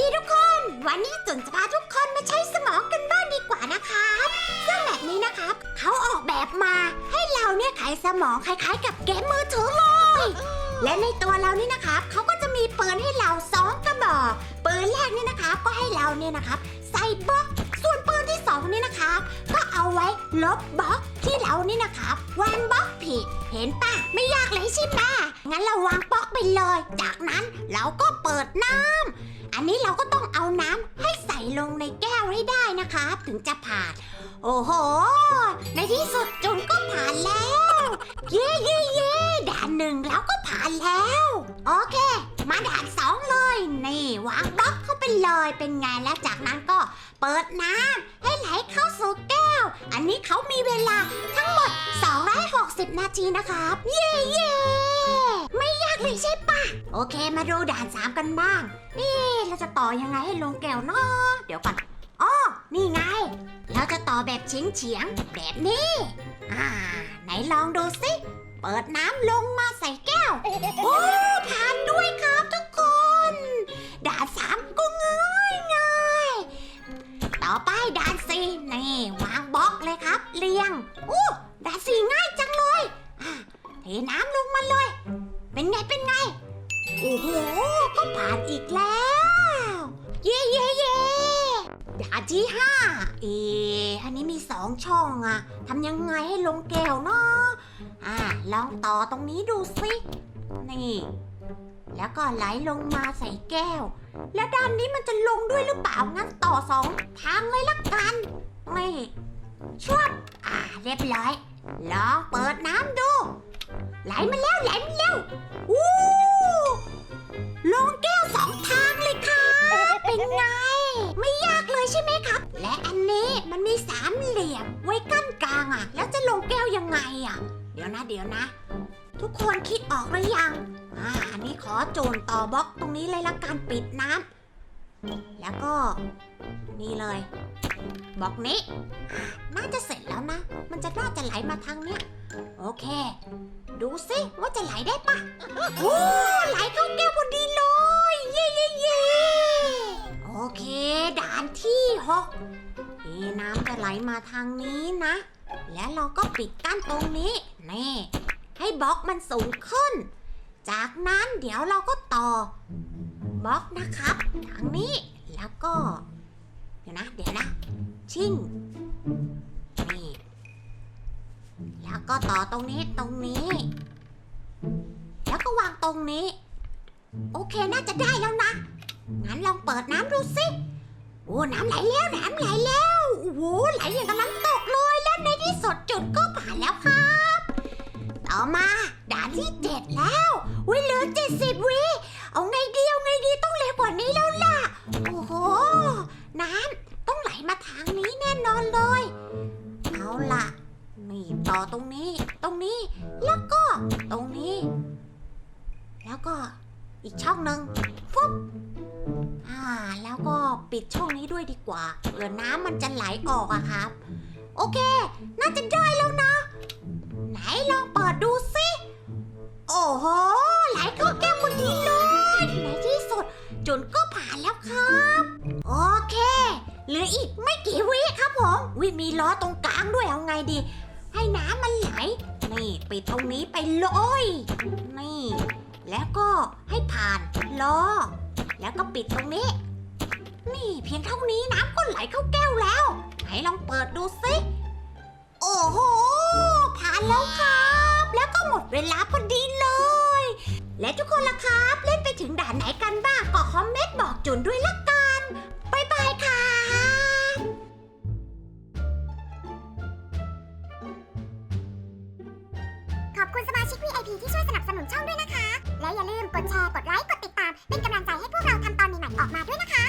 ดีทุกคน วันนี้จุนจะพาทุกคนมาใช้สมองกันบ้างดีกว่านะครับซึ่งแบบนี้นะครับ เขาออกแบบมาให้เราเนี่ยไขสมองคล้ายๆ กับเกมมือถือเลย และในตัวเรานี่นะครับเขาก็จะมีปืนให้เราสองกระบอกปืนแรกนี่นะครับก็ให้เราเนี่ยนะครับใส่บล็อก ส่วนปืนที่สองนี่นะครับก็เอาไว้ลบบล็อกที่เรานี่นะครับวางบล็อกผิด เห็นปะไม่ยากเลยใช่ไหมงั้นเราวางบล็อกไปเลย จากนั้นเราก็เปิดน้ำ อันนี้เราก็ต้องเอาน้ำให้ใส่ลงในแก้วให้ได้นะครับ ถึงจะผ่าน โอ้โห ในที่สุดจุนก็ผ่านแล้ว เย้เย้เย้ด่านหนึ่งเราก็ผ่านแล้ว โอเค มาด่านสองเลย นี่ วางบล็อกเข้าไปเลยเป็นไงแล้วจากนั้นก็เปิดน้ำให้ไหลเข้าสู่แก้ว อันนี้เขามีเวลาทั้งหมด 260 นาทีนะครับ เย้เย้ไม่ยากเลยใช่ปะโอเคมาดูด่านสามกันบ้าง นี่ เราจะต่อยังไงให้ลงแก้วเนาะเดี๋ยวก่อนอ๋อนี่ไง เราจะต่อแบบเฉียงเฉียงแบบนี้ อ่า ไหนลองดูสิ เปิดน้ำลงมาใส่แก้ว โอ้ผ่านด้วยครับทุกคน ด่านสามก็ง่ายง่ายต่อไปด่านสี่นี่วางบล็อกเลยครับ เรียงโอ้ด่านสี่ง่ายจังเลยอะเทน้ำลงมาเลย เป็นไงเป็นไง โอ้โห ก็ผ่านอีกแล้ว เย่เย่เย่ด่านที่ห้าเอ๊ะอันนี้มีสองช่องอะทำยังไงให้ลงแก้วเนาะอ่าลองต่อตรงนี้ดูสิ นี่ แล้วก็ไหลลงมาใส่แก้ว แล้วด้านนี้มันจะลงด้วยหรือเปล่า งั้นต่อสองทางเลยละกัน นี่ชวบอ่าเรียบร้อย ลองเปิดน้ำดู ไหลมาแล้วไหลมาแล้ว สามเหลี่ยมไว้กั้นกลางอะ แล้วจะลงแก้วยังไงอะ เดี๋ยวนะเดี๋ยวนะ ทุกคนคิดออกหรือยัง อ่า อันนี้ขอโจนต่อบล็อกตรงนี้เลยละกันปิดน้ำแล้วก็นี่เลยบล็อกนี้ น่าจะเสร็จแล้วนะ มันจะน่าจะไหลมาทางเนี้ย โอเค ดูสิว่าจะไหลได้ปะโอ้ไหลเข้าแก้วพอดีเลย เย่เย่เย่โอเค ด่านที่หก ทน้ำจะไหลมาทางนี้นะ แล้วเราก็ปิดกั้นตรงนี้แน่ให้บล็อกมันสูงขึ้น จากนั้นเดี๋ยวเราก็ต่อบล็อกนะครับทางนี้แล้วก็ เดี๋ยวนะ เดี๋ยวนะ ชิ่งนี่แล้วก็ต่อตรงนี้ตรงนี้ แล้วก็วางตรงนี้ โอเคน่าจะได้แล้วนะ งั้นลองเปิดน้ำดูสิ โอ้น้ำไหลแล้วน้ำไหลแล้วโอ้โหไหลอย่างกำลังตกเลยแล้วในที่สุดจุดก็ผ่านแล้วครับ ต่อมาด่านที่เจ็ดแล้ววิเหลือเจ็ดสิบวิเอาไงดีเอาไงดีต้องเร็วกว่านี้แล้วล่ะ โอ้โห น้ำต้องไหลมาทางนี้แน่นอนเลย เอาล่ะ นี่ต่อตรงนี้ ตรงนี้ แล้วก็ตรงนี้ แล้วก็อีกช่องหนึ่ง ปิดช่องนี้ด้วยดีกว่าเผื่อน้ำมันจะไหลออกอะครับ โอเค น่าจะได้แล้วนะ ไหนลองเปิดดูสิโอ้โหไหลเข้าแก้วคนนี้เลยในที่สุดจนก็ผ่านแล้วครับ โอเคเหลืออีกไม่กี่วิครับผมวิมีล้อตรงกลางด้วยเอาไงดี ให้น้ำมันไหลนี่ปิดตรงนี้ไปเลยนี่ แล้วก็ให้ผ่านล้อ แล้วก็ปิดตรงนี้ นี่ เพียงเท่านี้น้ำก็ไหลเข้าแก้วแล้ว ไหนลองเปิดดูสิ โอ้โห ผ่านแล้วครับ แล้วก็หมดเวลาพอดีเลย และทุกคนล่ะครับ เล่นไปถึงด่านไหนกันบ้างก็คอมเมนต์บอกจุนด้วยละกันบายบายค่ะขอบคุณสมาชิก VIP ที่ช่วยสนับสนุนช่องด้วยนะคะ และอย่าลืมกดแชร์ กดไลค์ กดติดตาม เป็นกำลังใจให้พวกเราทำตอนใหม่ๆออกมาด้วยนะคะ